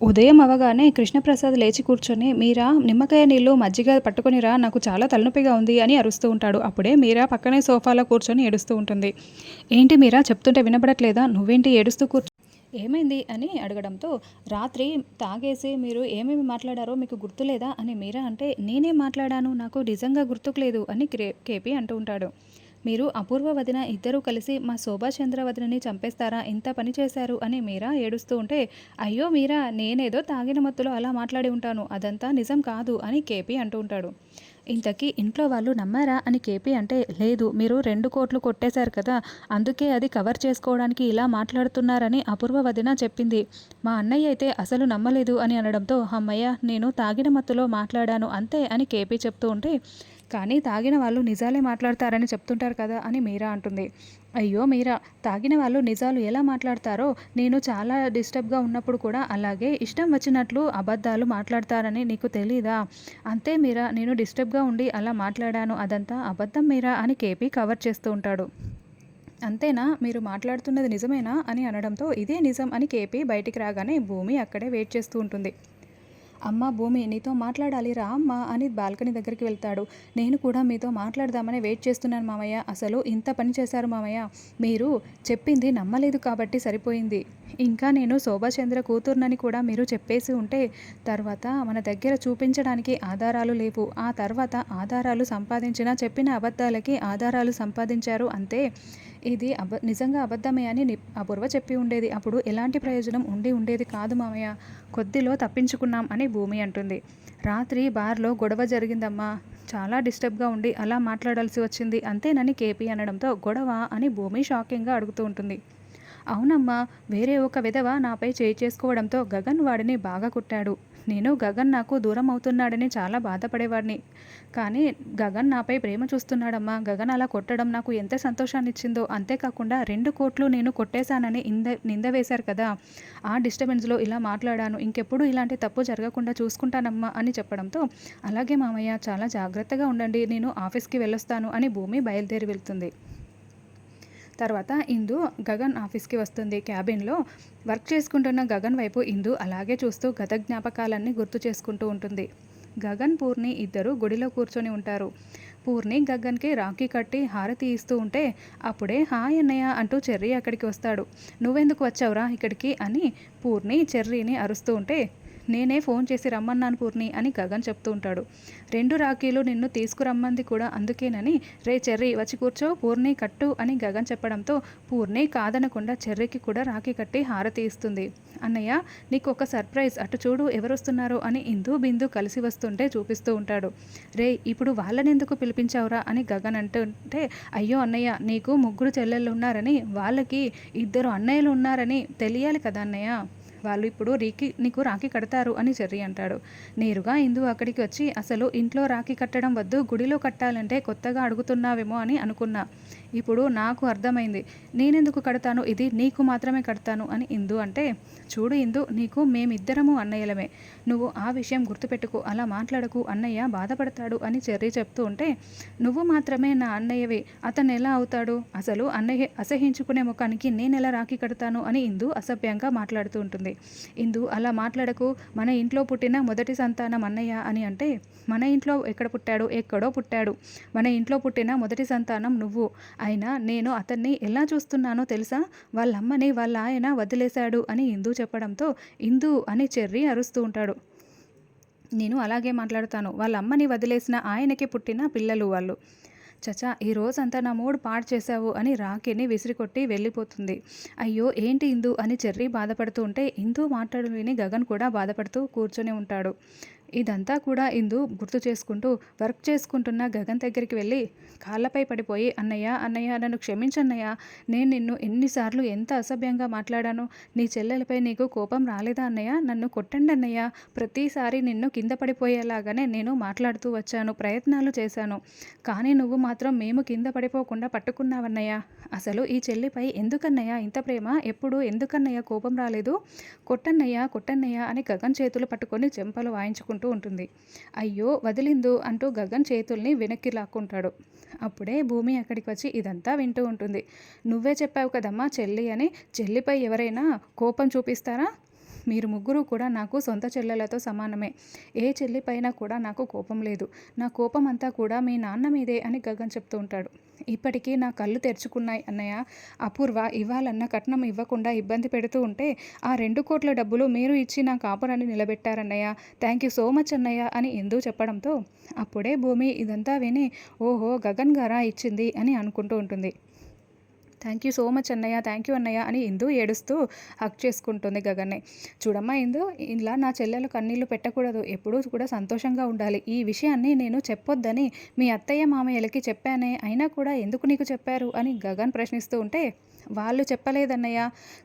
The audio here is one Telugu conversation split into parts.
ఉదయం అవగానే కృష్ణప్రసాద్ లేచి కూర్చొని మీరా నిమ్మకాయ నీళ్ళు మజ్జిగ పట్టుకునిరా నాకు చాలా తలనొప్పిగా ఉంది అని అరుస్తూ ఉంటాడు. అప్పుడే మీరా పక్కనే సోఫాలో కూర్చొని ఏడుస్తూ ఉంటుంది. ఏంటి మీరా చెప్తుంటే వినపడట్లేదా నువ్వేంటి ఏడుస్తూ కూర్చో ఏమైంది? అని అడగడంతో రాత్రి తాగేసి మీరు ఏమేమి మాట్లాడారో మీకు గుర్తులేదా? అని మీరా అంటే నేనే మాట్లాడాను? నాకు నిజంగా గుర్తుకు లేదు అని క్రే కేపీ అంటూ ఉంటాడు. మీరు అపూర్వ వదిన ఇద్దరూ కలిసి మా శోభాచంద్ర వదినని చంపేస్తారా? ఇంత పని చేశారు అని మీరా ఏడుస్తూ ఉంటే అయ్యో మీరా నేనేదో తాగిన మత్తులో అలా మాట్లాడి ఉంటాను. అదంతా నిజం కాదు అని కేపీ అంటూ ఉంటాడు. ఇంతకీ ఇంట్లో వాళ్ళు నమ్మారా? అని కేపీ అంటే లేదు మీరు రెండు కోట్లు కొట్టేశారు కదా అందుకే అది కవర్ చేసుకోవడానికి ఇలా మాట్లాడుతున్నారని అపూర్వ వదిన చెప్పింది. మా అన్నయ్య అయితే అసలు నమ్మలేదు అని అనడంతో అమ్మయ్య నేను తాగిన మత్తులో మాట్లాడాను అంతే అని కేపీ చెప్తూ ఉంటే కానీ తాగిన వాళ్ళు నిజాలే మాట్లాడతారని చెప్తుంటారు కదా అని మీరా అంటుంది. అయ్యో మీరా తాగిన వాళ్ళు నిజాలు ఎలా మాట్లాడతారో నేను చాలా డిస్టర్బ్గా ఉన్నప్పుడు కూడా అలాగే ఇష్టం వచ్చినట్లు అబద్ధాలు మాట్లాడతారని నీకు తెలీదా? అంతే మీరా నేను డిస్టర్బ్గా ఉండి అలా మాట్లాడాను అదంతా అబద్ధం మీరా అని కేపీ కవర్ చేస్తూ ఉంటాడు. అంతేనా మీరు మాట్లాడుతున్నది నిజమేనా అని అనడంతో ఇదే నిజం అని కేపీ బయటికి రాగానే భూమి అక్కడే వెయిట్ చేస్తూ ఉంటుంది. అమ్మ భూమి నీతో మాట్లాడాలి రా అమ్మ అని బాల్కనీ దగ్గరికి వెళ్తాడు. నేను కూడా మీతో మాట్లాడదామని వెయిట్ చేస్తున్నాను మామయ్య. అసలు ఇంత పని చేశారు మామయ్య. మీరు చెప్పింది నమ్మలేదు కాబట్టి సరిపోయింది. ఇంకా నేను శోభాచంద్ర కూతుర్నని కూడా మీరు చెప్పేసి ఉంటే తర్వాత మన దగ్గర చూపించడానికి ఆధారాలు లేవు. ఆ తర్వాత ఆధారాలు సంపాదించిన చెప్పిన అబద్ధాలకి ఆధారాలు సంపాదించారు అంతే ఇది అబ నిజంగా అబద్ధమే అని అపూర్వ చెప్పి ఉండేది. అప్పుడు ఎలాంటి ప్రయోజనం ఉండి ఉండేది కాదు మామయ్య. కొద్దిలో తప్పించుకున్నాం అని భూమి అంటుంది. రాత్రి బార్లో గొడవ జరిగిందమ్మా. చాలా డిస్టర్బ్గా ఉండి అలా మాట్లాడాల్సి వచ్చింది. అంతేనని కేపీ అనడంతో గొడవ అని భూమి షాకింగ్గా అడుగుతూ ఉంటుంది. అవునమ్మా వేరే ఒక విధవ నాపై చేయి చేసుకోవడంతో గగన్ వాడిని బాగా కుట్టాడు. నేను గగన్ నాకు దూరం అవుతున్నాడని చాలా బాధపడేవాడిని. కానీ గగన్ నాపై ప్రేమ చూస్తున్నాడమ్మా. గగన్ అలా కొట్టడం నాకు ఎంత సంతోషాన్ని ఇచ్చిందో అంతేకాకుండా రెండు కోట్లు నేను కొట్టేశానని ఇంద నింద వేశారు కదా. ఆ డిస్టర్బెన్స్లో ఇలా మాట్లాడాను. ఇంకెప్పుడు ఇలాంటి తప్పు జరగకుండా చూసుకుంటానమ్మా అని చెప్పడంతో అలాగే మామయ్య చాలా జాగ్రత్తగా ఉండండి. నేను ఆఫీస్కి వెళ్ళొస్తాను అని భూమి బయలుదేరి వెళ్తుంది. తర్వాత ఇందు గగన్ ఆఫీస్కి వస్తుంది. క్యాబిన్లో వర్క్ చేసుకుంటున్న గగన్ వైపు ఇందు అలాగే చూస్తూ గత జ్ఞాపకాలన్నీ గుర్తు చేసుకుంటూ ఉంటుంది. గగన్ పూర్ణి ఇద్దరు గుడిలో కూర్చొని ఉంటారు. పూర్ణి గగన్కి రాఖీ కట్టి హారతి ఇస్తూ ఉంటే అప్పుడే హాయ్ అన్నయ్య అంటూ చెర్రీ అక్కడికి వస్తాడు. నువ్వెందుకు వచ్చావురా ఇక్కడికి అని పూర్ణి చెర్రీని అరుస్తూ ఉంటే నేనే ఫోన్ చేసి రమ్మన్నాను పూర్ణి అని గగన్ చెప్తూ ఉంటాడు. రెండు రాఖీలు నిన్ను తీసుకురమ్మంది కూడా అందుకేనని రే చెర్రీ వచ్చి కూర్చో పూర్ణి కట్టు అని గగన్ చెప్పడంతో పూర్ణి కాదనకుండా చెర్రీకి కూడా రాఖీ కట్టి హారతి ఇస్తుంది. అన్నయ్య నీకు ఒక సర్ప్రైజ్ అటు చూడు ఎవరొస్తున్నారో అని ఇందు బిందు కలిసి వస్తుంటే చూపిస్తూ ఉంటాడు. రే ఇప్పుడు వాళ్ళని ఎందుకు పిలిపించావురా అని గగన్ అంటుంటే అయ్యో అన్నయ్య నీకు ముగ్గురు చెల్లెళ్ళు ఉన్నారని వాళ్ళకి ఇద్దరు అన్నయ్యలు ఉన్నారని తెలియాలి కదా అన్నయ్య. వాళ్ళు ఇప్పుడు రీకి నీకు రాఖీ కడతారు అని చెర్రీ అంటాడు. నేరుగా ఇందు అక్కడికి వచ్చి అసలు ఇంట్లో రాఖీ కట్టడం వద్దు గుడిలో కట్టాలంటే కొత్తగా అడుగుతున్నావేమో అని అనుకున్నా. ఇప్పుడు నాకు అర్థమైంది. నేనెందుకు కడతాను? ఇది నీకు మాత్రమే కడతాను అని ఇందు అంటే చూడు ఇందు నీకు మేమిద్దరము అన్నయ్యలమే. నువ్వు ఆ విషయం గుర్తుపెట్టుకో అలా మాట్లాడకు అన్నయ్య బాధపడతాడు అని చెర్రీ చెప్తూ ఉంటే నువ్వు మాత్రమే నా అన్నయ్యవే. అతను ఎలా అవుతాడు? అసలు అన్నయ్య అసహించుకునే ముఖానికి నేను ఎలా రాఖీ కడతాను? అని ఇందు అసభ్యంగా మాట్లాడుతూ ఉంటుంది. ఇందు అలా మాట్లాడకు మన ఇంట్లో పుట్టిన మొదటి సంతానం అన్నయ్య అని అంటే మన ఇంట్లో ఎక్కడ పుట్టాడు ఎక్కడో పుట్టాడు. మన ఇంట్లో పుట్టిన మొదటి సంతానం నువ్వు. అయినా నేను అతన్ని ఎలా చూస్తున్నానో తెలుసా? వాళ్ళ అమ్మని వాళ్ళ ఆయన వదిలేశాడు అని ఇందు చెప్పడంతో ఇందు అని చెర్రి అరుస్తూ ఉంటాడు. నేను అలాగే మాట్లాడతాను. వాళ్ళ అమ్మని వదిలేసిన ఆయనకి పుట్టిన పిల్లలు వాళ్ళు. చచా ఈ రోజంతా నా మూడు పాడు చేశావు అని రాఖీని విసిరికొట్టి వెళ్ళిపోతుంది. అయ్యో ఏంటి ఇందు అని చెర్రీ బాధపడుతూ ఉంటే ఇందు మాట్లాడు విని గగన్ కూడా బాధపడుతూ కూర్చొని ఉంటాడు. ఇదంతా కూడా ఇందు గుర్తు చేసుకుంటూ వర్క్ చేసుకుంటున్న గగన్ దగ్గరికి వెళ్ళి కాళ్ళపై పడిపోయి అన్నయ్య అన్నయ్య నన్ను క్షమించన్నయ్య. నేను నిన్ను ఎన్నిసార్లు ఎంత అసభ్యంగా మాట్లాడాను నీ చెల్లెలపై నీకు కోపం రాలేదా అన్నయ్య? నన్ను కొట్టండి అన్నయ్య. ప్రతిసారి నిన్ను కింద పడిపోయేలాగానే నేను మాట్లాడుతూ వచ్చాను ప్రయత్నాలు చేశాను. కానీ నువ్వు మాత్రం మేము కింద పడిపోకుండా పట్టుకున్నావన్నయ్య. అసలు ఈ చెల్లిపై ఎందుకన్నయ్య ఇంత ప్రేమ? ఎప్పుడు ఎందుకన్నయ్య కోపం రాలేదు? కొట్టన్నయ్య కొట్టన్నయ్య అని గగన్ చేతులు పట్టుకొని చెంపలు వాయించుకుంటూ ఉంటుంది. అయ్యో వదిలిందు అంటూ గగన్ చేతుల్ని వెనక్కి లాక్కుంటాడు. అప్పుడే భూమి అక్కడికి వచ్చి ఇదంతా వింటూ ఉంటుంది. నువ్వే చెప్పావు కదమ్మా చెల్లి అని. చెల్లిపై ఎవరైనా కోపం చూపిస్తారా? మీరు ముగ్గురు కూడా నాకు సొంత చెల్లెలతో సమానమే. ఏ చెల్లి పైన కూడా నాకు కోపం లేదు. నా కోపం అంతా కూడా మీ నాన్న మీదే అని గగన్ చెప్తూ ఉంటాడు. ఇప్పటికీ నా కళ్ళు తెరుచుకున్నాయి అన్నయ్య. అపూర్వ ఇవ్వాలన్న కట్నం ఇవ్వకుండా ఇబ్బంది పెడుతూ ఉంటే ఆ రెండు కోట్ల డబ్బులు మీరు ఇచ్చి నా కాపురాన్ని నిలబెట్టారన్నయ్య. థ్యాంక్ యూ సో మచ్ అన్నయ్య అని ఎందుకు చెప్పడంతో అప్పుడే భూమి ఇదంతా విని ఓహో గగన్ గారా ఇచ్చింది అని అనుకుంటూ ఉంటుంది. థ్యాంక్ యూ సో మచ్ అన్నయ్య థ్యాంక్ యూ అన్నయ్య అని ఇందు ఏడుస్తూ హక్ చేసుకుంటుంది గగన్ని. చూడమ్మా ఇందు ఇలా నా చెల్లెలు కన్నీళ్ళు పెట్టకూడదు ఎప్పుడూ కూడా సంతోషంగా ఉండాలి. ఈ విషయాన్ని నేను చెప్పొద్దని మీ అత్తయ్య మామయ్యలకి చెప్పానే అయినా కూడా ఎందుకు నీకు చెప్పారు అని గగన్ ప్రశ్నిస్తూ ఉంటే వాళ్ళు చెప్పలేదన్నయ్య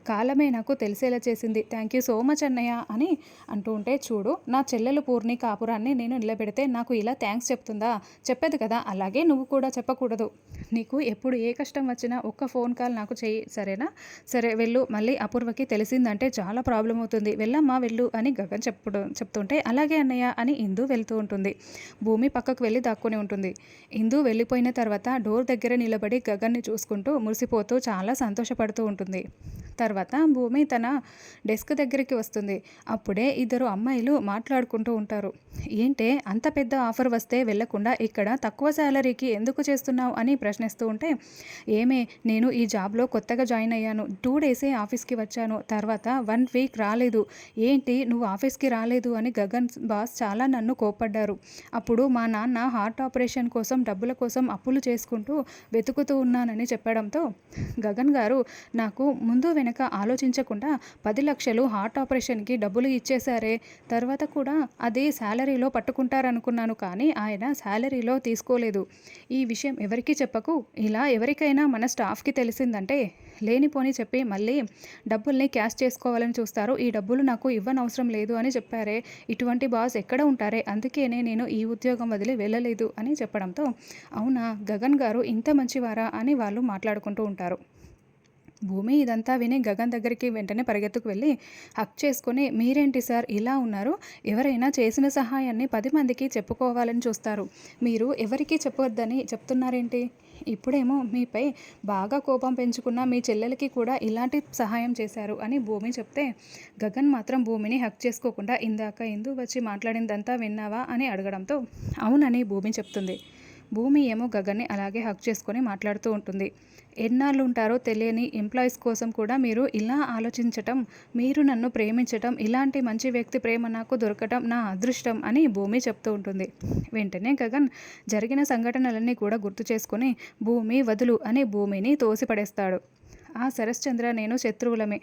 కాలమే నాకు తెలిసేలా చేసింది. థ్యాంక్ యూ సో మచ్ అన్నయ్య అని అంటూ ఉంటే చూడు నా చెల్లెలు పూర్ణి కాపురాన్ని నేను నిలబెడితే నాకు ఇలా థ్యాంక్స్ చెప్తుందా? చెప్పేది కదా అలాగే నువ్వు కూడా చెప్పకూడదు. నీకు ఎప్పుడు ఏ కష్టం వచ్చినా ఒక్క ఫోన్ ఫోన్ కాల్ నాకు చెయ్యి సరేనా? సరే వెళ్ళు. మళ్ళీ అపూర్వకి తెలిసిందంటే చాలా ప్రాబ్లం అవుతుంది. వెళ్ళమ్మా వెళ్ళు అని గగన్ చెప్పడం చెప్తుంటే అలాగే అన్నయ్య అని ఇందు వెళ్తూ ఉంటుంది. భూమి పక్కకు వెళ్ళి దాక్కుని ఉంటుంది. ఇందు వెళ్ళిపోయిన తర్వాత డోర్ దగ్గర నిలబడి గగన్ని చూసుకుంటూ మురిసిపోతూ చాలా సంతోషపడుతూ ఉంటుంది. తర్వాత భూమి తన డెస్క్ దగ్గరికి వస్తుంది. అప్పుడే ఇద్దరు అమ్మాయిలు మాట్లాడుకుంటూ ఉంటారు. ఏంటే అంత పెద్ద ఆఫర్ వస్తే వెళ్ళకుండా ఇక్కడ తక్కువ శాలరీకి ఎందుకు చేస్తున్నావు అని ప్రశ్నిస్తూ ఉంటే ఏమే నేను ఈ జాబ్లో కొత్తగా జాయిన్ అయ్యాను. టూ డేసే ఆఫీస్కి వచ్చాను. తర్వాత వన్ వీక్ రాలేదు. ఏంటి నువ్వు ఆఫీస్కి రాలేదు అని గగన్ బాస్ చాలా నన్ను కోప్పడ్డారు. అప్పుడు మా నాన్న హార్ట్ ఆపరేషన్ కోసం డబ్బుల కోసం అప్పులు చేసుకుంటూ వెతుకుతూ ఉన్నానని చెప్పడంతో గగన్ గారు నాకు ముందు వెనక ఆలోచించకుండా పది లక్షలు హార్ట్ ఆపరేషన్కి డబ్బులు ఇచ్చేశారే. తర్వాత కూడా అది శాలరీలో పట్టుకుంటారనుకున్నాను కానీ ఆయన శాలరీలో తీసుకోలేదు. ఈ విషయం ఎవరికీ చెప్పకు. ఇలా ఎవరికైనా మన స్టాఫ్కి తెలిసిందంటే లేనిపోని చెప్పి మళ్ళీ డబ్బుల్ని క్యాష్ చేసుకోవాలని చూస్తారు. ఈ డబ్బులు నాకు ఇవ్వనవసరం లేదు అని చెప్పారే. ఇటువంటి బాస్ ఎక్కడ ఉంటారే? అందుకేనే నేను ఈ ఉద్యోగం వదిలి వెళ్ళలేదు అని చెప్పడంతో అవునా గగన్ గారు ఇంత మంచివారా అని వాళ్ళు మాట్లాడుకుంటూ ఉంటారు. భూమి ఇదంతా విని గగన్ దగ్గరికి వెంటనే పరిగెత్తుకు వెళ్ళి హక్ చేసుకొని మీరేంటి సార్ ఇలా ఉన్నారు? ఎవరైనా చేసిన సహాయాన్ని పది మందికి చెప్పుకోవాలని చూస్తారు. మీరు ఎవరికీ చెప్పవద్దని చెప్తున్నారేంటి? ఇప్పుడేమో మీపై బాగా కోపం పెంచుకున్న మీ చెల్లెలకి కూడా ఇలాంటి సహాయం చేశారు అని భూమి చెప్తే గగన్ మాత్రం భూమిని హక్ చేసుకోకుండా ఇందాక ఎందు వచ్చి మాట్లాడిందంతా విన్నావా? అని అడగడంతో అవునని భూమి చెప్తుంది. భూమి ఏమో గగన్ని అలాగే హక్ చేసుకొని మాట్లాడుతూ ఉంటుంది. ఎన్నాళ్ళు ఉంటారో తెలియని ఎంప్లాయీస్ కోసం కూడా మీరు ఇలా ఆలోచించటం మీరు నన్ను ప్రేమించటం ఇలాంటి మంచి వ్యక్తి ప్రేమ నాకు దొరకటం నా అదృష్టం అని భూమి చెప్తూ ఉంటుంది. వెంటనే గగన్ జరిగిన సంఘటనలన్నీ కూడా గుర్తు చేసుకొని భూమి వదులు అని భూమిని తోసిపడేస్తాడు. ఆ శరశ్చంద్ర నేను శత్రువులమే.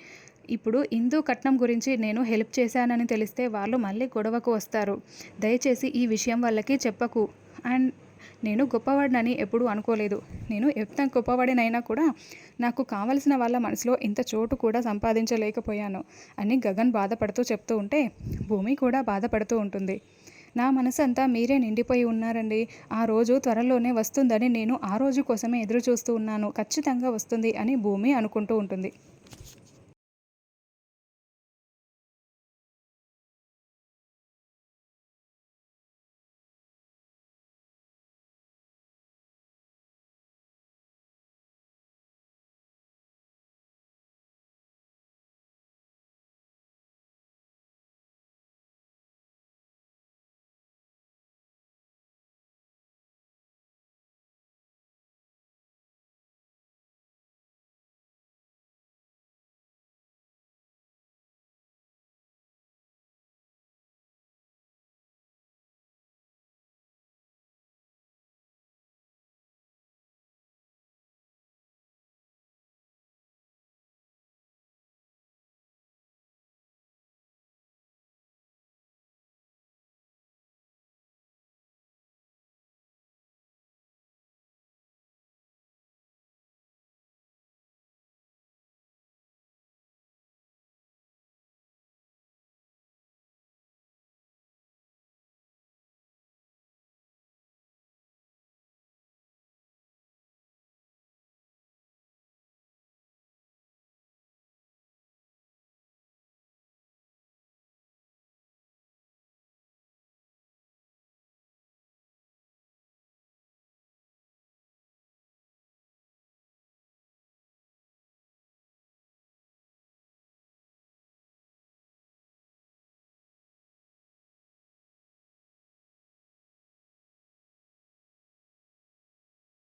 ఇప్పుడు హిందూ కట్నం గురించి నేను హెల్ప్ చేశానని తెలిస్తే వాళ్ళు మళ్ళీ గొడవకు వస్తారు. దయచేసి ఈ విషయం వాళ్ళకి చెప్పకు. అండ్ నేను గొప్పవాడినని ఎప్పుడూ అనుకోలేదు. నేను ఎంత గొప్పవాడినైనా కూడా నాకు కావలసిన వాళ్ళ మనసులో ఇంత చోటు కూడా సంపాదించలేకపోయాను అని గగన్ బాధపడుతూ చెప్తూ ఉంటే భూమి కూడా బాధపడుతూ ఉంటుంది. నా మనసంతా మీరే నిండిపోయి ఉన్నారండి. ఆ రోజు త్వరలోనే వస్తుందని నేను ఆ రోజు కోసమే ఎదురు చూస్తూ ఉన్నాను. ఖచ్చితంగా వస్తుంది అని భూమి అనుకుంటూ ఉంటుంది.